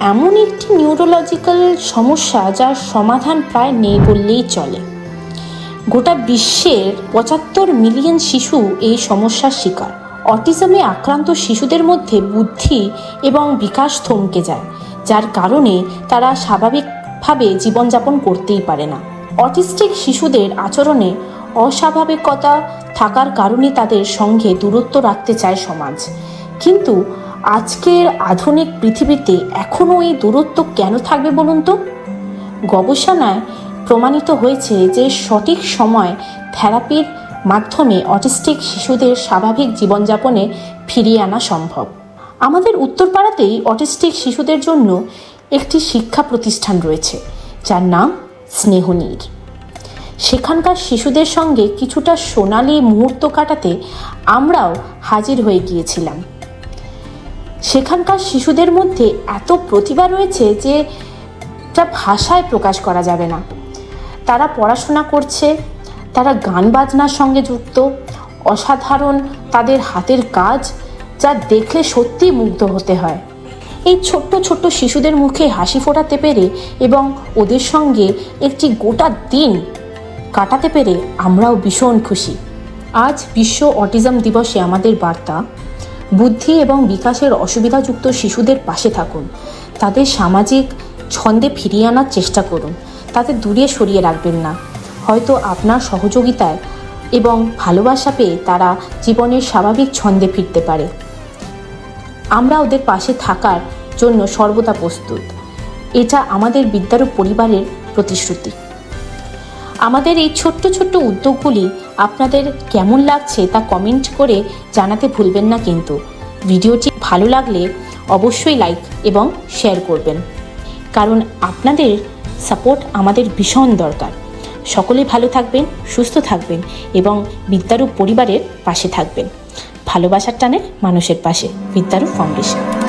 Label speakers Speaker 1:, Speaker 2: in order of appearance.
Speaker 1: এমন একটি নিউরোলজিক্যাল সমস্যা যার সমাধান প্রায় নেই বললেই চলে। গোটা বিশ্বের পঁচাত্তর মিলিয়ন শিশু এই সমস্যার শিকার। অটিজমে আক্রান্ত শিশুদের মধ্যে বুদ্ধি এবং বিকাশ থমকে যায়, যার কারণে তারা স্বাভাবিকভাবে জীবনযাপন করতেই পারে না। অটিস্টিক শিশুদের আচরণে অস্বাভাবিকতা থাকার কারণে তাদের সঙ্গে দূরত্ব রাখতে চায় সমাজ। কিন্তু আজকের আধুনিক পৃথিবীতে এখনও এই দূরত্ব কেন থাকবে বলুন তো? গবেষণায় প্রমাণিত হয়েছে যে সঠিক সময় থেরাপির মাধ্যমে অটিস্টিক শিশুদের স্বাভাবিক জীবনযাপনে ফিরিয়ে আনা সম্ভব। আমাদের উত্তরপাড়াতেই অটিস্টিক শিশুদের জন্য একটি শিক্ষা প্রতিষ্ঠান রয়েছে, যার নাম স্নেহনীর। সেখানকার শিশুদের সঙ্গে কিছুটা সোনালি মুহূর্ত কাটাতে আমরাও হাজির হয়ে গিয়েছিলাম। সেখানকার শিশুদের মধ্যে এত প্রতিভা রয়েছে যে তা ভাষায় প্রকাশ করা যাবে না। তারা পড়াশোনা করছে, তারা গান বাজনার সঙ্গে যুক্ত, অসাধারণ তাদের হাতের কাজ যা দেখলে সত্যি মুগ্ধ হতে হয়। এই ছোট্ট ছোট্ট শিশুদের মুখে হাসি ফোটাতে পেরে এবং ওদের সঙ্গে একটি গোটা দিন কাটাতে পেরে আমরাও ভীষণ খুশি। আজ বিশ্ব অটিজম দিবসে আমাদের বার্তা বুদ্ধি এবং বিকাশের অসুবিধাযুক্ত শিশুদের পাশে থাকুন। তাদের সামাজিক ছন্দে ফিরিয়ে আনার চেষ্টা করুন। তাদের দূরে সরিয়ে রাখবেন না। হয়তো আপনার সহযোগিতায় এবং ভালোবাসা পেয়ে তারা জীবনের স্বাভাবিক ছন্দে ফিরতে পারে। আমরা ওদের পাশে থাকার জন্য সর্বদা প্রস্তুত। এটা আমাদের বিদ্যারূপ পরিবারের প্রতিশ্রুতি। আমাদের এই ছোট্ট ছোট্ট উদ্যোগগুলি আপনাদের কেমন লাগছে তা কমেন্ট করে জানাতে ভুলবেন না কিন্তু। ভিডিওটি ভালো লাগলে অবশ্যই লাইক এবং শেয়ার করবেন। কারণ আপনাদের সাপোর্ট আমাদের ভীষণ দরকার। সকলে ভালো থাকবেন, সুস্থ থাকবেন এবং বিদ্যারূপ পরিবারের পাশে থাকবেন। ভালোবাসার টানে মানুষের পাশে। বিদ্যারূপ ফাউন্ডেশন